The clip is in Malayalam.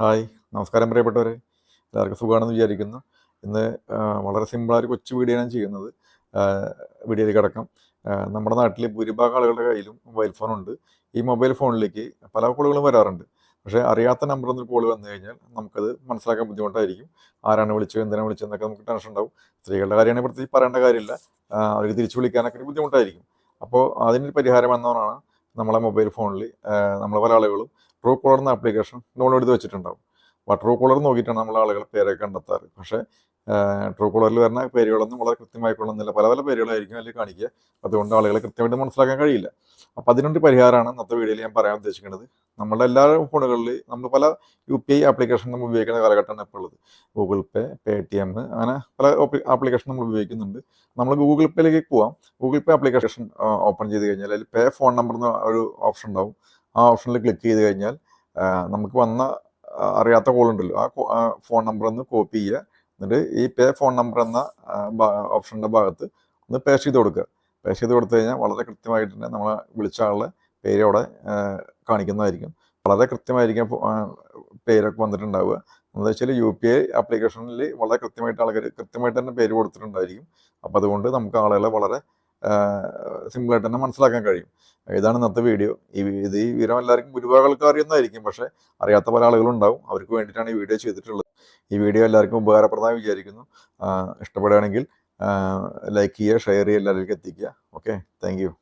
ഹായ് നമസ്കാരം പ്രിയപ്പെട്ടവരെ. എല്ലാവർക്കും സുഖമാണെന്ന് വിചാരിക്കുന്നു. ഇന്ന് വളരെ സിമ്പിളായ കൊച്ചു വീഡിയോ ഞാൻ ചെയ്യുന്നത്. വീഡിയോയിൽ കിടക്കാം. നമ്മുടെ നാട്ടിൽ ഭൂരിഭാഗം ആളുകളുടെ കയ്യിലും മൊബൈൽ ഫോണുണ്ട് ഈ മൊബൈൽ ഫോണിലേക്ക് പല കോളുകളും വരാറുണ്ട്. പക്ഷേ അറിയാത്ത നമ്പറിൽ കോൾ വന്നു കഴിഞ്ഞാൽ നമുക്കത് മനസ്സിലാക്കാൻ ബുദ്ധിമുട്ടായിരിക്കും. ആരാണ് വിളിച്ചത് എന്തിനാണ് വിളിച്ചതെന്നൊക്കെ നമുക്ക് ടെൻഷൻ ഉണ്ടാവും. സ്ത്രീകളുടെ കാര്യമാണെങ്കിൽ പ്രത്യേകിച്ച് പറയേണ്ട കാര്യമില്ല. അവർക്ക് തിരിച്ചു വിളിക്കാനൊക്കെ ബുദ്ധിമുട്ടായിരിക്കും. അപ്പോൾ അതിനൊരു പരിഹാരം എന്നതാണ് നമ്മളെ മൊബൈൽ ഫോണിൽ നമ്മൾ പല ആളുകളും ട്രൂ കോളർ എന്ന ആപ്ലിക്കേഷൻ ഡൗൺലോഡ് ചെയ്ത് വെച്ചിട്ടുണ്ടാവും. ട്രൂ കോളർ നോക്കിയിട്ടാണ് നമ്മൾ ആളുകൾ പേരെ കണ്ടെത്താറ്. പക്ഷേ ട്രൂ കോളറിൽ വരുന്ന പേരുകളൊന്നും വളരെ കൃത്യമായി കൊള്ളുന്നില്ല. പല പല പേരുകളായിരിക്കും അതിൽ കാണിക്കുക. അതുകൊണ്ട് ആളുകളെ കൃത്യമായിട്ട് മനസ്സിലാക്കാൻ കഴിയില്ല. അപ്പോൾ അതിനൊരു പരിഹാരമാണ് ഇന്നത്തെ വീഡിയോയിൽ ഞാൻ പറയാൻ ഉദ്ദേശിക്കുന്നത്. നമ്മുടെ എല്ലാ ഫോണുകളിൽ നമ്മൾ പല യു പി ഐ ആപ്ലിക്കേഷൻ നമ്മൾ ഉപയോഗിക്കുന്ന കാലഘട്ടമാണ് ഇപ്പോൾ ഉള്ളത്. ഗൂഗിൾ പേ പേ ടി എം അങ്ങനെ പല ആപ്ലിക്കേഷൻ നമ്മൾ ഉപയോഗിക്കുന്നുണ്ട്. നമ്മൾ ഗൂഗിൾ പേയിലേക്ക് പോവാം. ഗൂഗിൾ പേ ആപ്ലിക്കേഷൻ ഓപ്പൺ ചെയ്ത് കഴിഞ്ഞാൽ അതിൽ പേ ഫോൺ നമ്പർ എന്ന ഒരു ഓപ്ഷൻ ഉണ്ടാവും. ആ ഓപ്ഷനിൽ ക്ലിക്ക് ചെയ്ത് കഴിഞ്ഞാൽ നമുക്ക് വന്ന അറിയാത്ത കോൾ ഉണ്ടല്ലോ ആ ഫോൺ നമ്പർ ഒന്ന് കോപ്പി ചെയ്യുക. എന്നിട്ട് ഈ പേ ഫോൺ നമ്പർ എന്ന ഓപ്ഷന്റെ ഭാഗത്ത് ഒന്ന് പേസ്റ്റ് ചെയ്ത് കൊടുക്കുക. പേസ്റ്റ് ചെയ്ത് കൊടുത്തു കഴിഞ്ഞാൽ വളരെ കൃത്യമായിട്ട് തന്നെ നമ്മളെ വിളിച്ച ആളുടെ പേര് അവിടെ കാണിക്കുന്നതായിരിക്കും. വളരെ കൃത്യമായിരിക്കും പേരൊക്കെ വന്നിട്ടുണ്ടാവുക. എന്താ വെച്ചാൽ യു പി ഐ ആപ്ലിക്കേഷനിൽ വളരെ കൃത്യമായിട്ട് ആൾക്കാർ കൃത്യമായിട്ട് തന്നെ പേര് കൊടുത്തിട്ടുണ്ടായിരിക്കും. അപ്പോൾ അതുകൊണ്ട് നമുക്ക് ആളുകളെ വളരെ സിമ്പിളായിട്ട് തന്നെ മനസ്സിലാക്കാൻ കഴിയും. ഇതാണ് ഇന്നത്തെ വീഡിയോ ഈ ഇത് ഈ വിവരം എല്ലാവർക്കും ഭൂരിഭാഗം ആൾക്കാർ അറിയുന്നതായിരിക്കും. പക്ഷേ അറിയാത്ത പല ആളുകളും ഉണ്ടാവും. അവർക്ക് വേണ്ടിയിട്ടാണ് ഈ വീഡിയോ ചെയ്തിട്ടുള്ളത്. ഈ വീഡിയോ എല്ലാവർക്കും ഉപകാരപ്രദമായി വിചാരിക്കുന്നു. ഇഷ്ടപ്പെടുകയാണെങ്കിൽ ലൈക്ക് ചെയ്യുക ഷെയർ ചെയ്യുക എല്ലാവരിലേക്കും എത്തിക്കുക. Okay thank